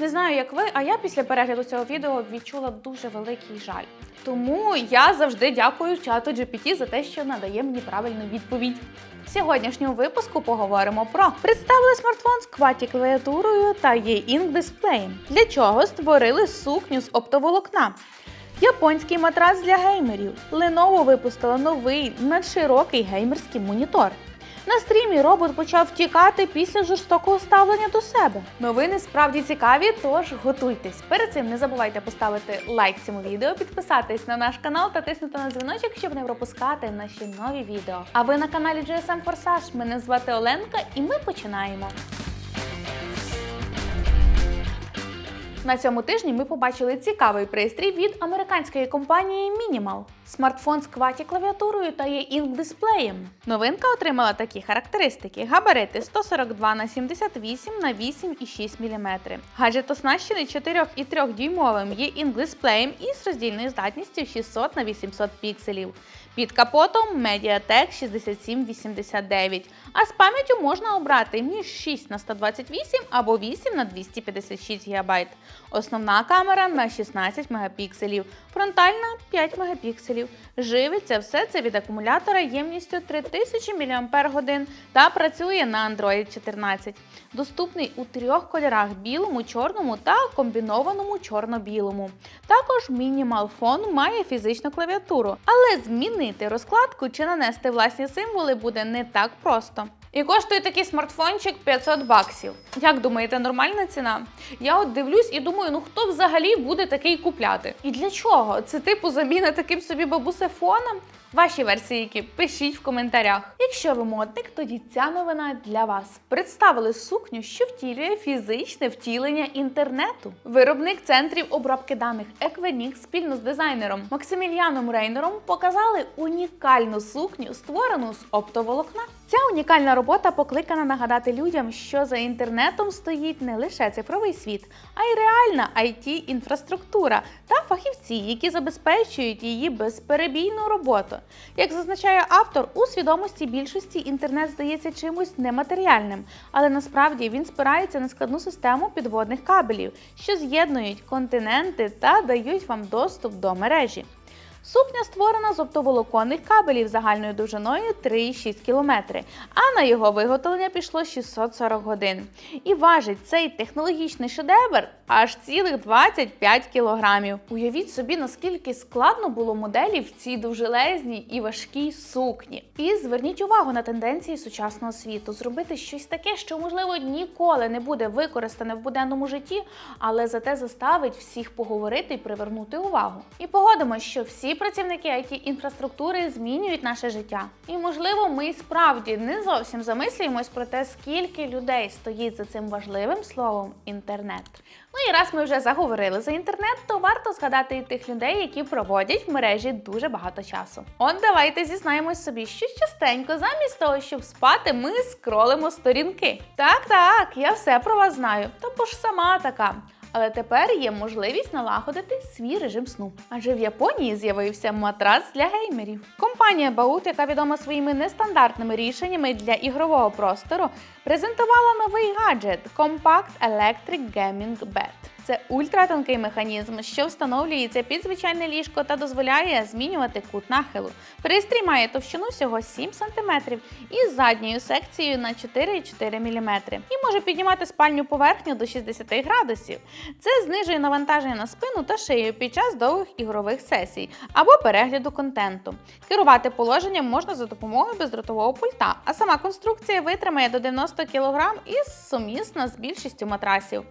Не знаю, як ви, а я після перегляду цього відео відчула дуже великий жаль. Тому я завжди дякую чату GPT за те, що надає мені правильну відповідь. В сьогоднішньому випуску поговоримо про представили смартфон з кваті клавіатурою та e-ink дисплеєм. Для чого створили сукню з оптоволокна. Японський матрац для геймерів. Lenovo випустила новий надширокий геймерський монітор. На стрімі робот почав втікати після жорстокого ставлення до себе. Новини справді цікаві, тож готуйтесь. Перед цим не забувайте поставити лайк цьому відео, підписатись на наш канал та тиснути на дзвіночок, щоб не пропускати наші нові відео. А ви на каналі GSM Forsage. Мене звати Оленка, і ми починаємо. На цьому тижні ми побачили цікавий пристрій від американської компанії Minimal. Смартфон з кваті клавіатурою та є інк дисплеєм. Новинка отримала такі характеристики: габарити 142 на 78 на 8,6 мм. Гаджет оснащений 4,3 дюймовим є інк дисплеєм із роздільною здатністю 600 на 800 пікселів. Під капотом Mediatek 6789, а з пам'яттю можна обрати між 6 на 128 або 8 на 256 ГБ. Основна камера на 16 мегапікселів, фронтальна 5 мегапікселів. Живиться все це від акумулятора ємністю 3000 мАч та працює на Android 14. Доступний у трьох кольорах: білому, чорному та комбінованому чорно-білому. Також Minimal Phone має фізичну клавіатуру, але змінити розкладку чи нанести власні символи буде не так просто. І коштує такий смартфончик 500 баксів. Як думаєте, нормальна ціна? Я от дивлюсь і думаю, ну хто взагалі буде такий купляти? І для чого? Це типу заміна таким собі бабусефоном? Ваші версії, які пишіть в коментарях. Якщо ви модник, тоді ця новина для вас. Представили сукню, що втілює фізичне втілення інтернету. Виробник центрів обробки даних Equinix спільно з дизайнером Максиміліаном Рейнером показали унікальну сукню, створену з оптоволокна. Ця унікальна робота покликана нагадати людям, що за інтернетом стоїть не лише цифровий світ, а й реальна it інфраструктура та фахівці, які забезпечують її безперебійну роботу. Як зазначає автор, у свідомості більшості інтернет здається чимось нематеріальним, але насправді він спирається на складну систему підводних кабелів, що з'єднують континенти та дають вам доступ до мережі. Сукня створена з оптоволоконних кабелів загальною довжиною 3,6 км, а на його виготовлення пішло 640 годин. І важить цей технологічний шедевр аж цілих 25 кілограмів. Уявіть собі, наскільки складно було моделі в цій довжелезній і важкій сукні. І зверніть увагу на тенденції сучасного світу, зробити щось таке, що можливо ніколи не буде використане в буденному житті, але зате заставить всіх поговорити і привернути увагу. І погодимо, що всі працівники it інфраструктури змінюють наше життя. І можливо, ми справді не зовсім замислюємось про те, скільки людей стоїть за цим важливим словом інтернет. Ну і раз ми вже заговорили за інтернет, то варто згадати і тих людей, які проводять в мережі дуже багато часу. От давайте зізнаємось собі, що частенько, замість того, щоб спати, ми скролимо сторінки. Так, так, я все про вас знаю, та ж сама така. Але тепер є можливість налагодити свій режим сну. Адже в Японії з'явився матрац для геймерів. Компанія Baut, яка відома своїми нестандартними рішеннями для ігрового простору, презентувала новий гаджет Compact Electric Gaming Bed. Це ультратонкий механізм, що встановлюється під звичайне ліжко та дозволяє змінювати кут нахилу. Пристрій має товщину всього 7 см із задньою секцією на 4,4 мм і може піднімати спальню поверхню до 60 градусів. Це знижує навантаження на спину та шию під час довгих ігрових сесій або перегляду контенту. Керувати положенням можна за допомогою бездротового пульта, а сама конструкція витримає до 90 кг і сумісна з більшістю матрасів.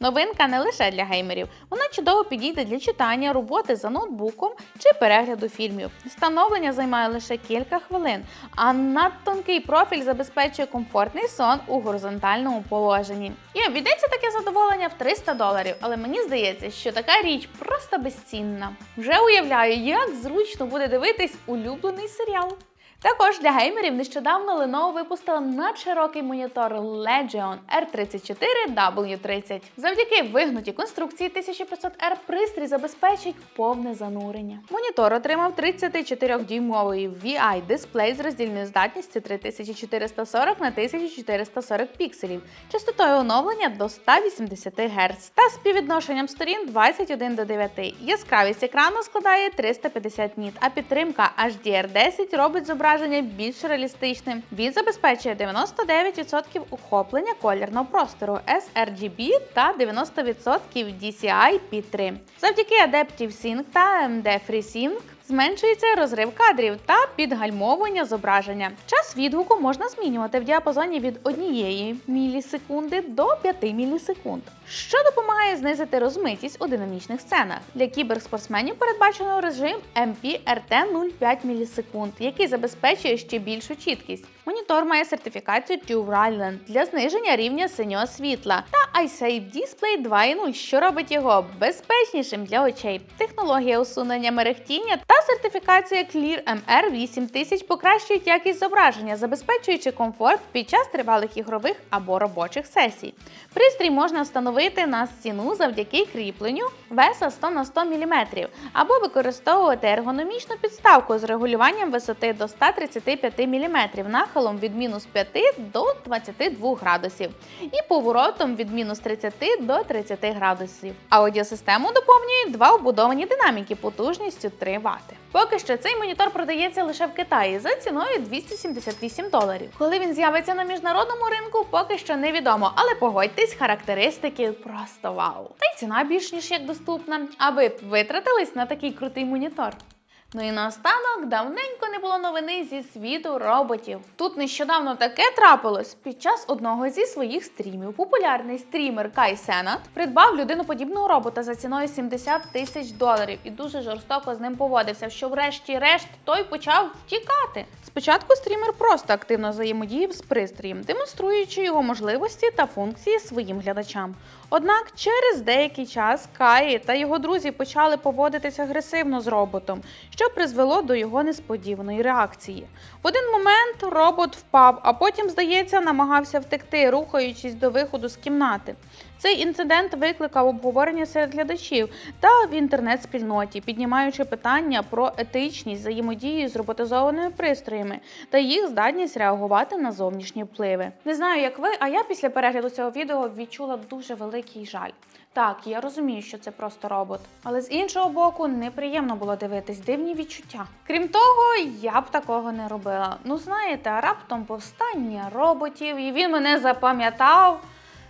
Новинка не лише для геймерів, вона чудово підійде для читання, роботи за ноутбуком чи перегляду фільмів. Встановлення займає лише кілька хвилин, а надтонкий профіль забезпечує комфортний сон у горизонтальному положенні. І обійдеться таке задоволення в 300 доларів, але мені здається, що така річ просто безцінна. Вже уявляю, як зручно буде дивитись улюблений серіал. Також для геймерів нещодавно Lenovo випустила надширокий монітор Legion R34W30. Завдяки вигнутій конструкції 1500R пристрій забезпечить повне занурення. Монітор отримав 34-дюймовий VI дисплей з роздільною здатністю 3440 на 1440 пікселів, частотою оновлення до 180 Гц та співвідношенням сторін 21 до 9. Яскравість екрану складає 350 ніт, а підтримка HDR10 робить зображення більш реалістичним. Він забезпечує 99% охоплення колірного простору sRGB та 90% DCI-P3. Завдяки Adaptive Sync та MD FreeSync Зменшується розрив кадрів та підгальмовування зображення. Час відгуку можна змінювати в діапазоні від 1 мілісекунди до 5 мілісекунд, що допомагає знизити розмитість у динамічних сценах. Для кіберспортсменів передбачено режим MPRT 0,5 мілісекунд, який забезпечує ще більшу чіткість. Монітор має сертифікацію Island для зниження рівня синього світла та iSafe Display 2.0, що робить його безпечнішим для очей. Технологія усунення мерехтіння та сертифікація Clear MR 8000 покращують якість зображення, забезпечуючи комфорт під час тривалих ігрових або робочих сесій. Пристрій можна встановити на стіну завдяки кріпленню веса 100 на 100 мм або використовувати ергономічну підставку з регулюванням висоти до 135 мм нахилом від мінус 5 до 22 градусів і поворотом від мінус 30 до 30 градусів. Аудіосистему доповнюють два вбудовані динаміки потужністю 3 Вт. Поки що цей монітор продається лише в Китаї за ціною 278 доларів. Коли він з'явиться на міжнародному ринку, поки що невідомо, але погодьтесь, характеристики просто вау. Та й ціна більш ніж як доступна. аби витратились на такий крутий монітор? Ну і наостанок давненько не було новини зі світу роботів. Тут нещодавно таке трапилось. Під час одного зі своїх стрімів популярний стрімер Кай Сенат придбав людиноподібного робота за ціною 70 тисяч доларів і дуже жорстоко з ним поводився, що врешті-решт той почав втікати. Спочатку стрімер просто активно взаємодіяв з пристроєм, демонструючи його можливості та функції своїм глядачам. Однак через деякий час Каї та його друзі почали поводитися агресивно з роботом, що призвело до його несподіваної реакції. В один момент робот впав, а потім, здається, намагався втекти, рухаючись до виходу з кімнати. Цей інцидент викликав обговорення серед глядачів та в інтернет-спільноті, піднімаючи питання про етичність взаємодії з роботизованими пристроями та їх здатність реагувати на зовнішні впливи. Не знаю, як ви, а я після перегляду цього відео відчула дуже великий жаль. Так, я розумію, що це просто робот, але з іншого боку, неприємно було дивитись дивні відчуття. Крім того, я б такого не робила. Ну знаєте, раптом повстання роботів, і він мене запам'ятав.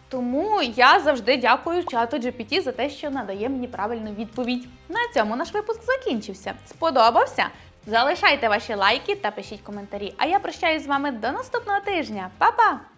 Тому я завжди дякую чату GPT за те, що надає мені правильну відповідь. На цьому наш випуск закінчився. Сподобався? Залишайте ваші лайки та пишіть коментарі. А я прощаюсь з вами до наступного тижня. Па-па!